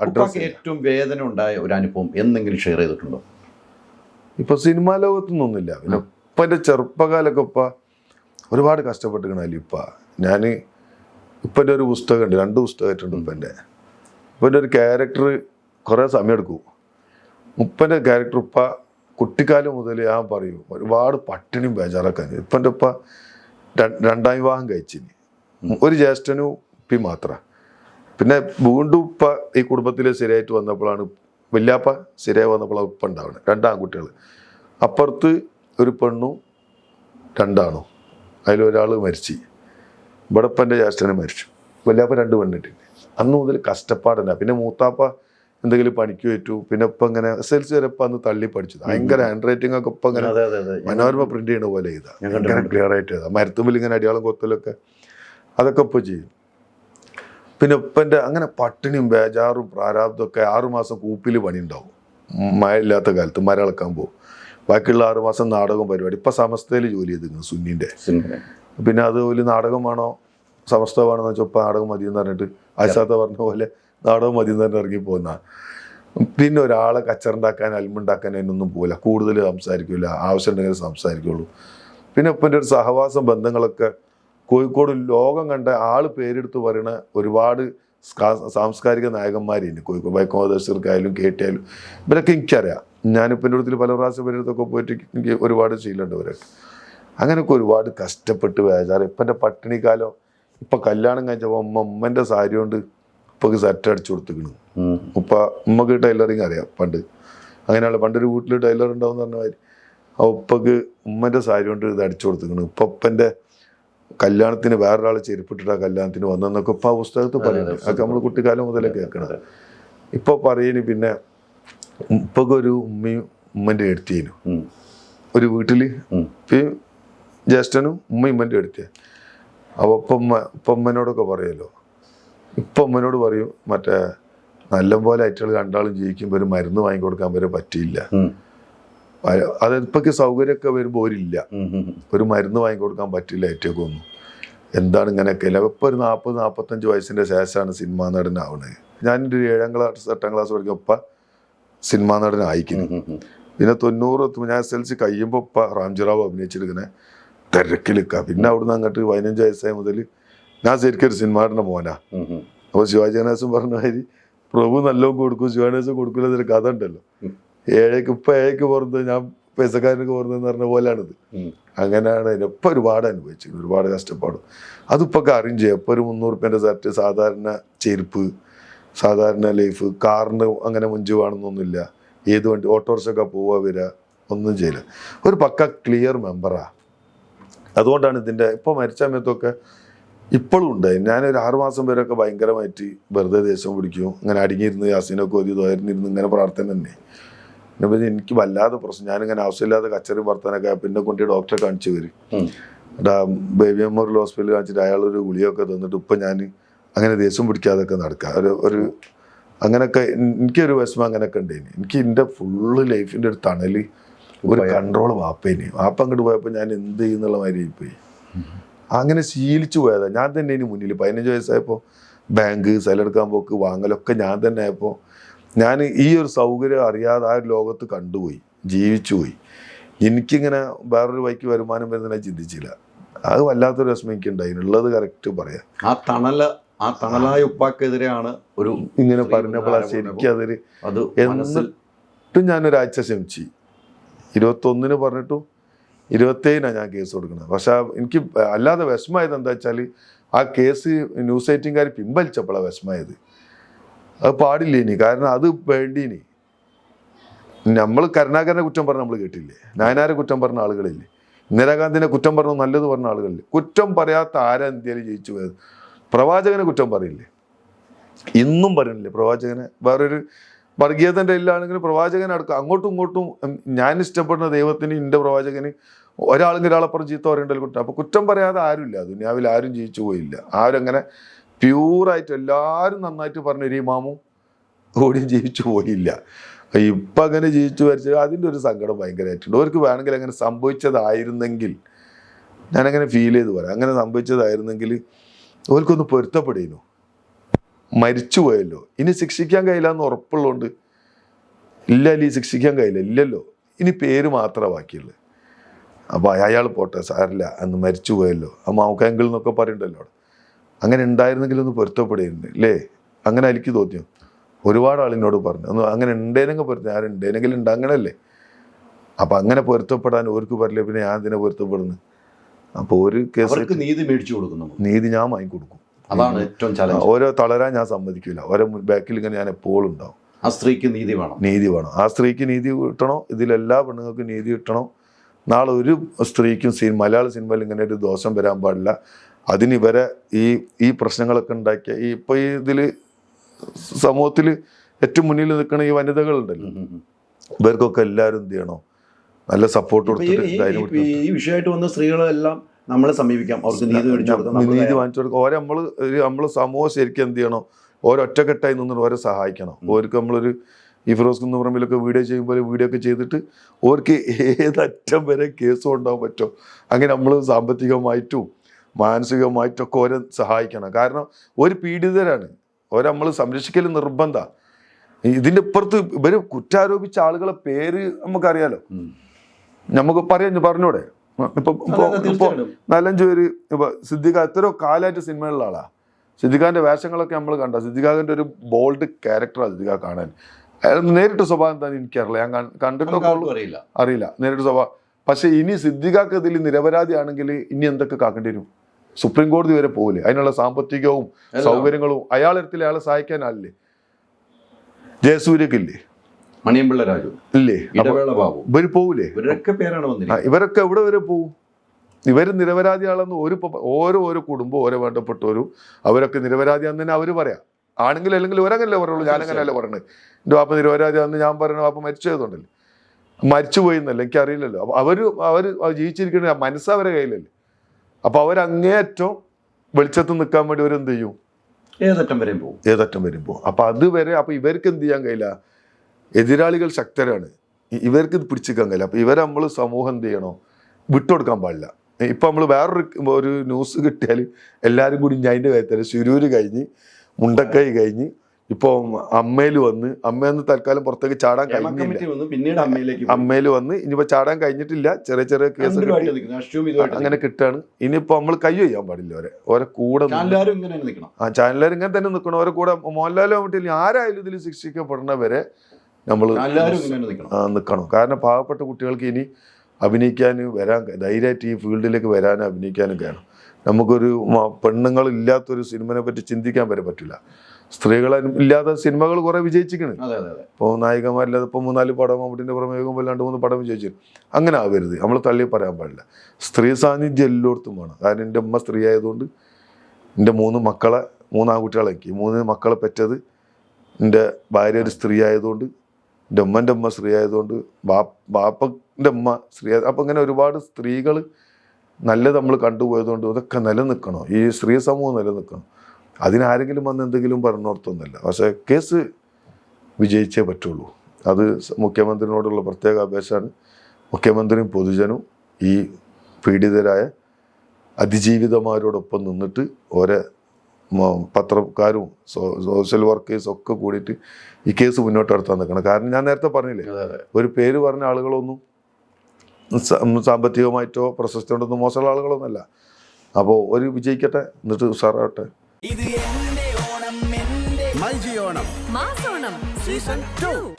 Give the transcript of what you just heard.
Address ഏറ്റവും വേദന ഉണ്ടായ ഒരു അനുഭവം എന്തെങ്കിലും ഷെയർ ചെയ്തിട്ടുണ്ടോ? ഇപ്പൊ സിനിമാ ലോകത്തൊന്നുമില്ല പിന്നെ ഉപ്പന്റെ ചെറുപ്പകാലൊക്കെ ഇപ്പ ഒരുപാട് കഷ്ടപ്പെട്ടിരിക്കണല്ലോ ഇപ്പ ഞാൻ ഉപ്പന്റെ ഒരു പുസ്തകമുണ്ട് രണ്ട് പുസ്തകമായിട്ടുണ്ട് ഉപ്പന്റെ ഉപ്പന്റെ ഒരു ക്യാരക്ടർ കുറേ സമയം എടുക്കും ഉപ്പന്റെ ക്യാരക്ടർ ഇപ്പ കുട്ടിക്കാലം മുതൽ ഞാൻ പറയും ഒരുപാട് പട്ടിണിയും ബേജാറൊക്കെ ഇപ്പന്റെ ഉപ്പ രണ്ടാം വിവാഹം കഴിച്ചിന്. ഒരു ജ്യേഷ്ഠനും ഉപ്പി മാത്രം. പിന്നെ വീണ്ടും ഉപ്പ ഈ കുടുംബത്തിൽ ശരിയായിട്ട് വന്നപ്പോഴാണ് വല്യാപ്പ ശരിയായി വന്നപ്പോഴാണ് ഉപ്പ ഉണ്ടാവുന്നത് രണ്ട് ആൺകുട്ടികൾ അപ്പുറത്ത് ഒരു പെണ്ണും രണ്ടാണും. അതിലൊരാൾ മരിച്ചു. ഇവിടെപ്പന്റെ ജ്യേഷ്ഠനെ മരിച്ചു. വല്യാപ്പ രണ്ട് പെണ്ണിട്ടുണ്ട് അന്ന് മുതൽ കഷ്ടപ്പാടല്ല പിന്നെ മൂത്താപ്പ എന്തെങ്കിലും പണിക്ക് പറ്റൂ പിന്നെ ഇപ്പം ഇങ്ങനെ എസ് എൽ സി വരെ ഇപ്പം അന്ന് തള്ളി പഠിച്ചത് ഭയങ്കര ഹാൻഡ് റൈറ്റിംഗ് ഒക്കെ ഇപ്പം ഇങ്ങനെ മനോരമ പ്രിന്റ് ചെയ്യണ പോലെ ചെയ്താൽ ഭയങ്കര ക്ലിയർ ആയിട്ട് ചെയ്താൽ മരത്തുമ്പിൽ ഇങ്ങനെ അടിയാളം കൊത്തലൊക്കെ. അതൊക്കെ ഇപ്പോൾ ചെയ്യും. പിന്നെ ഉപ്പന്റെ അങ്ങനെ പട്ടിണിയും ബേജാറും പ്രാരാബ്ദമൊക്കെ ആറുമാസം കൂപ്പിൽ പണി ഉണ്ടാവും മഴ ഇല്ലാത്ത കാലത്ത് മര ഇളക്കാൻ പോകും. ബാക്കിയുള്ള ആറുമാസം നാടകം പരിപാടി. ഇപ്പം സമസ്തയിൽ ജോലി ചെയ്തിരുന്നു സുന്നിന്റെ. പിന്നെ അത് ഒരു നാടകം വേണോ? സമസ്ത വേണമെന്ന് വെച്ചാൽ ഇപ്പം നാടകം മതി എന്ന് പറഞ്ഞിട്ട് ആശാത്ത പറഞ്ഞ പോലെ നാടകം മതി എന്ന് പറഞ്ഞ് ഇറങ്ങി പോകുന്ന പിന്നെ ഒരാളെ കച്ചറുണ്ടാക്കാൻ അൽമുണ്ടാക്കാൻ അതിനൊന്നും പോകില്ല കൂടുതൽ സംസാരിക്കില്ല ആവശ്യമുണ്ടെങ്കിൽ സംസാരിക്കുള്ളൂ. പിന്നെ ഇപ്പം ഒരു സഹവാസം ബന്ധങ്ങളൊക്കെ കോഴിക്കോട് ലോകം കണ്ട ആൾ പേരെടുത്ത് പറയുന്ന ഒരുപാട് സാംസ്കാരിക നായകന്മാരുണ്ട് കോഴിക്കോട് വൈക്കോദർശർക്കായാലും ആയാലും ഇവരൊക്കെ എനിക്കറിയാം. ഞാനിപ്പോൾ എന്റെ അടുത്തിൽ പല പ്രാവശ്യം പേരെടുത്തൊക്കെ പോയിട്ട് എനിക്ക് ഒരുപാട് ശീലമുണ്ട് ഇവരൊക്കെ. അങ്ങനെയൊക്കെ ഒരുപാട് കഷ്ടപ്പെട്ട് വേചാറ് ഇപ്പം എന്റെ പട്ടിണിക്കാലം ഇപ്പം കല്യാണം കഴിച്ചപ്പോൾ ഉമ്മ ഉമ്മന്റെ സാരി കൊണ്ട് ഉപ്പക്ക് സെറ്റ് അടിച്ചു കൊടുത്തിക്കണു. ഉപ്പ ഉമ്മക്ക് ടൈലറിങ് അറിയാം പണ്ട്. അങ്ങനെയുള്ള പണ്ടൊരു വീട്ടിൽ ടൈലർ ഉണ്ടാവും എന്ന് പറഞ്ഞ മാതിരി. ആ ഉപ്പക്ക് ഉമ്മന്റെ സാരി കൊണ്ട് ഇത് അടിച്ചു കൊടുത്തിക്കണു. ഉപ്പ ഉപ്പന്റെ കല്യാണത്തിന് വേറൊരാളെ ചെരുപ്പിട്ടിട്ട് ആ കല്യാണത്തിന് വന്നെന്നൊക്കെ ഇപ്പം ആ പുസ്തകത്തിൽ പറയുന്നത് അതൊക്കെ നമ്മൾ കുട്ടിക്കാലം മുതലേ കേൾക്കണത്. ഇപ്പോൾ പറയുന്നു പിന്നെ ഉപ്പൊക്കെ ഒരു ഉമ്മയും ഉമ്മന്റെ എടുത്തേനു ഒരു വീട്ടിൽ. ഇപ്പം ജ്യേഷ്ഠനും ഉമ്മയും ഉമ്മന്റെ എടുത്തേ അപ്പോൾ ഇപ്പം ഇപ്പം ഉമ്മനോടൊക്കെ പറയുമല്ലോ ഇപ്പം ഉമ്മനോട് പറയും മറ്റേ നല്ലപോലെ അയറ്റുകൾ രണ്ടാളും ജീവിക്കുമ്പോൾ ഒരു മരുന്ന് വാങ്ങിക്കൊടുക്കാൻ വരെ പറ്റിയില്ല. അത് ഇപ്പൊക്കെ സൗകര്യമൊക്കെ വരുമ്പോൾ ഒരില്ല. ഒരു മരുന്ന് വാങ്ങിക്കൊടുക്കാൻ പറ്റില്ല ഏറ്റവും ഒന്നും എന്താണ് ഇങ്ങനെയൊക്കെ ഇല്ല ഇപ്പം ഒരു നാൽപ്പത് നാൽപ്പത്തഞ്ച് വയസ്സിന്റെ ശേഷമാണ് സിനിമാ നടനാവുന്നത് ഒരു ഏഴാം ക്ലാസ് എട്ടാം ക്ലാസ് പഠിക്കുമ്പോൾ ഇപ്പം സിനിമാ നടനായിക്കുന്നു. പിന്നെ തൊണ്ണൂറ് ഞാൻ എസ് എൽ സി കഴിയുമ്പോൾ ഇപ്പം റാംജിറാവ് അഭിനയിച്ചിരിക്കണേ തിരക്കിലിക്ക പിന്നെ അവിടുന്ന് അങ്ങോട്ട് പതിനഞ്ച് വയസ്സായ മുതൽ ഞാൻ ശരിക്കും ഒരു സിനിമാടിന്റെ മോനാ ഉം. ഉം. അപ്പോൾ ശിവാജി ഗണേശൻ പറഞ്ഞ മാതിരി പ്രഭു നല്ലോ കൊടുക്കും ശിവാനേശൻ കൊടുക്കില്ല എന്നൊരു കഥ ഉണ്ടല്ലോ. ഏഴേക്ക് ഇപ്പം ഏഴേക്ക് പോകുന്നത് ഞാൻ പൈസക്കാരനൊക്കെ പോകുന്നതെന്ന് പറഞ്ഞ പോലെയാണിത്. ഉം. അങ്ങനെയാണ് ഇപ്പം ഒരുപാട് അനുഭവിച്ചത് ഒരുപാട് കഷ്ടപ്പാടും. അതിപ്പോൾ അറിയും ചെയ്യും. ഇപ്പോൾ ഒരു മുന്നൂറ് റുപ്യന്റെ സെറ്റ് സാധാരണ ചെരുപ്പ് സാധാരണ ലൈഫ് കാറിന് അങ്ങനെ മുഞ്ചു വേണമെന്നൊന്നുമില്ല. ഏത് വണ്ടി ഓട്ടോറിക്ഷൊക്കെ പോവുക വരിക ഒന്നും ചെയ്യില്ല. ഒരു പക്ക ക്ലിയർ മെമ്പറാ അതുകൊണ്ടാണ് ഇതിന്റെ ഇപ്പോൾ മരിച്ച സമയത്തൊക്കെ ഇപ്പോഴും ഉണ്ട്. ഞാനൊരു ആറുമാസം വരെയൊക്കെ ഭയങ്കരമായിട്ട് വെറുതെ ദേശം പിടിക്കും. അങ്ങനെ അടിഞ്ഞിരുന്ന് യാസീനൊക്കെ ഒരു തോരുന്നിരുന്ന് ഇങ്ങനെ പ്രാർത്ഥന തന്നെ. പിന്നെ പിന്നെ എനിക്ക് വല്ലാതെ പ്രശ്നം. ഞാനിങ്ങനെ ആവശ്യമില്ലാതെ കച്ചറി വർത്താനൊക്കെ പിന്നെ കൊണ്ട് ഡോക്ടറെ കാണിച്ചു വരും എന്നിട്ട് ബേബി മെമ്മോറിയൽ ഹോസ്പിറ്റലിൽ കാണിച്ചിട്ട് അയാളൊരു ഗുളിയൊക്കെ തന്നിട്ട് ഇപ്പം ഞാൻ അങ്ങനെ ദേഷ്യം പിടിക്കാതൊക്കെ നടക്കുക ഒരു ഒരു അങ്ങനെയൊക്കെ എനിക്കൊരു വിഷമം അങ്ങനെയൊക്കെ ഉണ്ടായിന് എനിക്ക് എന്റെ ഫുള്ള് ലൈഫിന്റെ ഒരു തണൽ ഒരു കൺട്രോൾ വാപ്പേന്. വാപ്പ അങ്ങോട്ട് പോയപ്പോൾ ഞാൻ എന്ത് ചെയ്യുന്നുള്ള മാതിരി പോയി അങ്ങനെ ശീലിച്ചു പോയതാ. ഞാൻ തന്നെ ഇനി മുന്നിൽ പതിനഞ്ച് വയസ്സായപ്പോൾ ബാങ്ക് സ്ഥലമെടുക്കാൻ പോക്ക് വാങ്ങലൊക്കെ ഞാൻ തന്നെ ആയപ്പോൾ ഞാൻ ഈ ഒരു സൗകര്യം അറിയാതെ ആ ഒരു ലോകത്ത് കണ്ടുപോയി ജീവിച്ചുപോയി എനിക്കിങ്ങനെ വേറൊരു വഴിക്ക് വരുമാനം വരുന്നതിനെ ചിന്തിച്ചില്ല. അത് വല്ലാത്തൊരു വിഷമം എനിക്കുണ്ടായി ഉള്ളത് കറക്റ്റ് പറയാം. ആ തണല ആ തണലായ ഉപ്പാക്കെതിരെയാണ് ഒരു ഇങ്ങനെ പറഞ്ഞപ്പോഴാണ് പറഞ്ഞപ്പോൾ ആരോപണം ശരിക്കും അതൊരു അത് എന്നിട്ടും ഞാനൊരാഴ്ച ശ്രമിച്ചു ഇരുപത്തൊന്നിന് പറഞ്ഞിട്ടും ഇരുപത്തേഴിനാണ് ഞാൻ കേസ് കൊടുക്കുന്നത്. പക്ഷെ എനിക്ക് അല്ലാതെ വിഷമമായത് എന്താ വെച്ചാൽ ആ കേസ് ന്യൂസ് എയ്റ്റിംഗുകാർ പിൻവലിച്ചപ്പോഴാണ് വിഷമമായത്. അത് പാടില്ല ഇനി? കാരണം അത് വേണ്ടീനി നമ്മൾ കരുണാകരനെ കുറ്റം പറഞ്ഞ നമ്മൾ കേട്ടില്ലേ? നായനാരെ കുറ്റം പറഞ്ഞ ആളുകളില്ലേ? ഇന്ദിരാഗാന്ധിനെ കുറ്റം പറഞ്ഞു നല്ലത് പറഞ്ഞ ആളുകളില്ലേ? കുറ്റം പറയാത്ത ആരാ ഇന്ത്യയിൽ ജയിച്ചു പോയത്? പ്രവാചകനെ കുറ്റം പറയില്ലേ? ഇന്നും പറയുന്നില്ലേ പ്രവാചകനെ? വേറൊരു വർഗീയതന്റെ ഇല്ലാണെങ്കിൽ പ്രവാചകനെ അടക്കം അങ്ങോട്ടും ഇങ്ങോട്ടും ഞാൻ ഇഷ്ടപ്പെടുന്ന ദൈവത്തിന് എന്റെ പ്രവാചകന് ഒരാളെങ്കിലും ഒരാളപ്പുറം ചീത്ത പറയേണ്ടത് കുറ്റം. അപ്പോൾ കുറ്റം പറയാതെ ആരുമില്ല. ദുനിയാവിൽ ആരും ജീവിച്ചു പോയില്ല. ആരും അങ്ങനെ പ്യൂറായിട്ട് എല്ലാവരും നന്നായിട്ട് പറഞ്ഞു ഒരു ഇമാമും ഓടിയും ജീവിച്ചു പോയില്ല. ഇപ്പം അങ്ങനെ ജീവിച്ചു വരച്ച് അതിന്റെ ഒരു സങ്കടം ഭയങ്കരമായിട്ടുണ്ട് അവർക്ക് വേണമെങ്കിൽ അങ്ങനെ സംഭവിച്ചതായിരുന്നെങ്കിൽ ഞാനങ്ങനെ ഫീൽ ചെയ്ത് പറയാം. അങ്ങനെ സംഭവിച്ചതായിരുന്നെങ്കിൽ അവർക്കൊന്ന് പൊരുത്തപ്പെടുന്നു മരിച്ചു പോയല്ലോ. ഇനി ശിക്ഷിക്കാൻ കഴിയില്ല എന്ന് ഉറപ്പുള്ളതുകൊണ്ട് ഇല്ല അല്ലി ശിക്ഷിക്കാൻ കഴിയില്ല ഇല്ലല്ലോ. ഇനി പേര് മാത്രമേ ബാക്കിയുള്ളൂ. അപ്പോൾ അയാൾ പോട്ടെ സാറില്ല അന്ന് മരിച്ചു പോയല്ലോ. ആ മാവുക്കാങ്കിൾ എന്നൊക്കെ പറയണ്ടല്ലോ അവിടെ. അങ്ങനെ ഉണ്ടായിരുന്നെങ്കിൽ ഒന്ന് പൊരുത്തപ്പെടിയിരുന്നു അല്ലേ അങ്ങനെ എനിക്ക് തോന്നിയോ? ഒരുപാട് ആളിനോട് പറഞ്ഞു ഒന്ന് അങ്ങനെ ഉണ്ടേനെങ്കിൽ പൊരുത്ത ഉണ്ടേനെങ്കിലും ഉണ്ട് അങ്ങനല്ലേ അപ്പം അങ്ങനെ പൊരുത്തപ്പെടാൻ ഓർക്ക് പറയില്ല പിന്നെ ഞാൻ ഇതിനെ പൊരുത്തപ്പെടുന്നു? അപ്പോൾ ഒരു കേസ് നീതി മേടിച്ചു കൊടുക്കുന്നു. നീതി ഞാൻ വാങ്ങി കൊടുക്കും. അതാണ് ഏറ്റവും ചലഞ്ച് ഓരോ തളരാൻ ഞാൻ സമ്മതിക്കില്ല ഓരോ ബാക്കിൽ ഇങ്ങനെ ഞാൻ എപ്പോഴും ഉണ്ടാവും. ആ സ്ത്രീക്ക് നീതി വേണം. നീതി വേണം. ആ സ്ത്രീക്ക് നീതി കിട്ടണോ? ഇതിലെല്ലാ പെണ്ണുങ്ങൾക്കും നീതി കിട്ടണോ? നാളെ ഒരു സ്ത്രീക്കും സിനിമ മലയാള സിനിമയിൽ ഇങ്ങനെ ഒരു ദോഷം വരാൻ പാടില്ല. അതിന് വരെ ഈ ഈ പ്രശ്നങ്ങളൊക്കെ ഉണ്ടാക്കിയ ഈ ഇപ്പൊ ഈ ഇതിൽ സമൂഹത്തിൽ ഏറ്റവും മുന്നിൽ നിൽക്കുന്ന ഈ വനിതകളുണ്ടല്ലോ. ഇവർക്കൊക്കെ എല്ലാവരും എന്ത് ചെയ്യണോ? നല്ല സപ്പോർട്ട് കൊടുത്തിട്ട് ഈ- വിഷയമായിട്ട് വന്ന സ്ത്രീകളെല്ലാം നമ്മളെ സമീപിക്കാം. അവർക്ക് നീതി നീതി വാങ്ങിച്ചു കൊടുക്കുക ഓരോ നമ്മൾ ഒരു നമ്മൾ സമൂഹം ശരിക്കും എന്ത് ചെയ്യണം? ഓരോ ഒറ്റക്കെട്ടായി നിന്നിട്ട് ഓരോ സഹായിക്കണം. ഓർക്ക് നമ്മളൊരു ഈ ഫിറോസ് കുന്നുപറമ്പിലൊക്കെ വീഡിയോ ചെയ്യുമ്പോൾ വീഡിയോ ഒക്കെ ചെയ്തിട്ട് ഓർക്ക് ഏതറ്റം വരെ കേസ് കൊണ്ടുപോകാൻ പറ്റുമോ അങ്ങനെ നമ്മൾ സാമ്പത്തികമായിട്ടും മാനസികമായിട്ടൊക്കെ ഓരോ സഹായിക്കണം. കാരണം ഒരു പീഡിതരാണ്. ഓരോ നമ്മൾ സംരക്ഷിക്കൽ നിർബന്ധ. ഇതിന്റെ ഇപ്പുറത്ത് ഇവർ കുറ്റാരോപിച്ച ആളുകളെ പേര് നമുക്കറിയാലോ. നമുക്ക് പറയാം പറഞ്ഞൂടെ? ഇപ്പൊ ഇപ്പൊ. നാലഞ്ച് പേര് ഇപ്പൊ സിദ്ദിഖ എത്രയോ കാലമായിട്ട് സിനിമയിലുള്ള ആളാ. സിദ്ദിഖാന്റെ വേഷങ്ങളൊക്കെ നമ്മൾ കണ്ട? സിദ്ദിഖാന്റെ ഒരു ബോൾഡ് ക്യാരക്ടറാണ് സിദ്ദിഖ കാണാൻ. അയാൾ നേരിട്ട് സ്വഭാവം എന്താണെന്ന് എനിക്കറിയില്ല. ഞാൻ കണ്ടിട്ടൊക്കെ അറിയില്ല. അറിയില്ല. നേരിട്ട് സ്വഭാവം. പക്ഷെ ഇനി സിദ്ദിഖാക്ക് ഇതിൽ നിരപരാധിയാണെങ്കിൽ ഇനി എന്തൊക്കെ കാക്കേണ്ടി വരും? സുപ്രീം കോടതി വരെ പോകില്ലേ അതിനുള്ള സാമ്പത്തികവും. സൗകര്യങ്ങളും അയാളെടുത്തിൽ അയാളെ സഹായിക്കാനല്ലേ? ജയസൂര്യക്കില്ലേ? മണിയമ്പിള്ള രാജു. ഇല്ലേ? ബാബു. ഇവർ പോകൂലേ ഇവരൊക്കെ പേരാണ് വന്നിരിക്കുന്നത്. ഇവരൊക്കെ എവിടെ വരെ പോവും? ഇവർ നിരപരാധിയാണെന്ന് ഒരു ഓരോ ഓരോ കുടുംബം ഓരോ വേണ്ടപ്പെട്ടവരും അവരൊക്കെ നിരപരാധിയാന്ന് തന്നെ അവർ പറയാം. ആണെങ്കിൽ അല്ലെങ്കിൽ ഇവരങ്ങനല്ലേ പറയുള്ളൂ. ഞാനങ്ങനല്ല പറയണത് എന്റെ വാപ്പ നിരപരാധിയാന്ന് ഞാൻ പറയണ വാപ്പ മരിച്ചു പോയതുകൊണ്ടല്ലേ മരിച്ചു പോയി എന്നല്ല? എനിക്കറിയില്ലല്ലോ. അവർ അവർ അവർ ജീവിച്ചിരിക്കുന്ന മനസ്സ് അവരെ കയ്യിലല്ലേ? അപ്പൊ അവരങ്ങേയറ്റം വെളിച്ചത്ത് നിൽക്കാൻ വേണ്ടി അവരെന്ത് ചെയ്യും? ഏതറ്റം വരെയും പോകും. ഏതറ്റം വരെയും പോകും. അപ്പൊ അതുവരെ അപ്പൊ ഇവർക്ക് എന്ത് ചെയ്യാൻ കഴിയില്ല? എതിരാളികൾ ശക്തരാണ്. ഇവർക്ക് ഇത് പിടിച്ചിക്കാൻ കഴിയില്ല. അപ്പൊ ഇവരെ നമ്മൾ സമൂഹം എന്ത് ചെയ്യണോ? വിട്ടുകൊടുക്കാൻ പാടില്ല. ഇപ്പൊ നമ്മൾ വേറൊരു ഒരു ന്യൂസ് കിട്ടിയാൽ എല്ലാവരും കൂടി ഞാൻ അതിന്റെ കാര്യത്തിൽ ശിരൂര് കഴിഞ്ഞ് മുണ്ടക്കൈ കഴിഞ്ഞ് ഇപ്പൊ അമ്മയിൽ വന്ന് അമ്മയെന്ന് തൽക്കാലം പുറത്തേക്ക് ചാടാൻ കഴിഞ്ഞില്ല. പിന്നീട് അമ്മയിലേക്ക്. അമ്മയിൽ വന്ന് ഇനിയിപ്പോ ചാടാൻ കഴിഞ്ഞിട്ടില്ല. ചെറിയ ചെറിയ കേസ് അങ്ങനെ കിട്ടാണ്. ഇനിയിപ്പോ നമ്മൾ കൈ ചെയ്യാൻ പാടില്ല അവരെ ഓരോ കൂടെ ആ ചാനലുകാർ ഇങ്ങനെ തന്നെ നിൽക്കണം. ഓരോ കൂടെ മോഹൻലാലോ മറ്റില്ല ആരായാലും ഇതിൽ ശിക്ഷിക്കപ്പെടുന്നവരെ നമ്മൾ നിൽക്കണം. കാരണം പാവപ്പെട്ട കുട്ടികൾക്ക് ഇനി അഭിനയിക്കാനും വരാൻ ധൈര്യമായിട്ട് ഈ ഫീൽഡിലേക്ക് വരാനും അഭിനയിക്കാനും വേണം നമുക്കൊരു പെണ്ണുങ്ങളില്ലാത്തൊരു സിനിമനെ പറ്റി ചിന്തിക്കാൻ വരെ പറ്റില്ല. സ്ത്രീകളെ ഇല്ലാത്ത സിനിമകൾ കുറെ വിജയിച്ചിരിക്കണ്. ഇപ്പോൾ നായികമാരില്ലാതെ ഇപ്പോൾ മൂന്നാൽ പടം മമ്മൂട്ടിന്റെ പ്രമേയം രണ്ട് മൂന്ന് പടം വിജയിച്ചു. അങ്ങനെ ആവരുത്. നമ്മൾ തള്ളി പറയാൻ പാടില്ല. സ്ത്രീ സാന്നിധ്യം എല്ലായിടത്തും വേണം. കാരണം എന്റെ അമ്മ സ്ത്രീ ആയതുകൊണ്ട് എന്റെ മൂന്ന് മക്കളെ മൂന്ന് ആൺകുട്ടികളെ എനിക്ക് മൂന്ന് മക്കളെ പെറ്റത് എന്റെ ഭാര്യ ഒരു സ്ത്രീ ആയതുകൊണ്ട് എന്റെ ഉമ്മന്റെ അമ്മ സ്ത്രീ ആയതുകൊണ്ട് ബാപ്പ ബാപ്പന്റെ അമ്മ സ്ത്രീ ആയത് അപ്പം ഇങ്ങനെ ഒരുപാട് സ്ത്രീകൾ നല്ലത് നമ്മൾ കണ്ടുപോയതുകൊണ്ട് അതൊക്കെ നിലനിൽക്കണോ? ഈ സ്ത്രീ സമൂഹം നിലനിൽക്കണം? അതിനാരെങ്കിലും വന്ന് എന്തെങ്കിലും പറഞ്ഞോർത്തൊന്നുമല്ല പക്ഷേ കേസ് വിജയിച്ചേ പറ്റുള്ളൂ. അത് മുഖ്യമന്ത്രിനോടുള്ള പ്രത്യേക അപേക്ഷയാണ്. മുഖ്യമന്ത്രിയും പൊതുജനവും ഈ പീഡിതരായ അതിജീവിതമാരോടൊപ്പം നിന്നിട്ട് ഓരോ പത്രക്കാരും സോഷ്യൽ വർക്കേഴ്സും ഒക്കെ കൂടിയിട്ട് ഈ കേസ് മുന്നോട്ട് നടത്താൻ നിൽക്കണം. കാരണം ഞാൻ നേരത്തെ പറഞ്ഞില്ലേ ഒരു പേര് പറഞ്ഞ ആളുകളൊന്നും സ- പ്രശസ്തി കൊണ്ടൊന്നും മോശമുള്ള ആളുകളൊന്നുമല്ല. അപ്പോൾ ഒരു വിജയിക്കട്ടെ എന്നിട്ട് ഉഷാറാവട്ടെ. ഇത് എന്റെ ഓണം എന്റെ മൈജി ഓണം. മാസോണം. Season two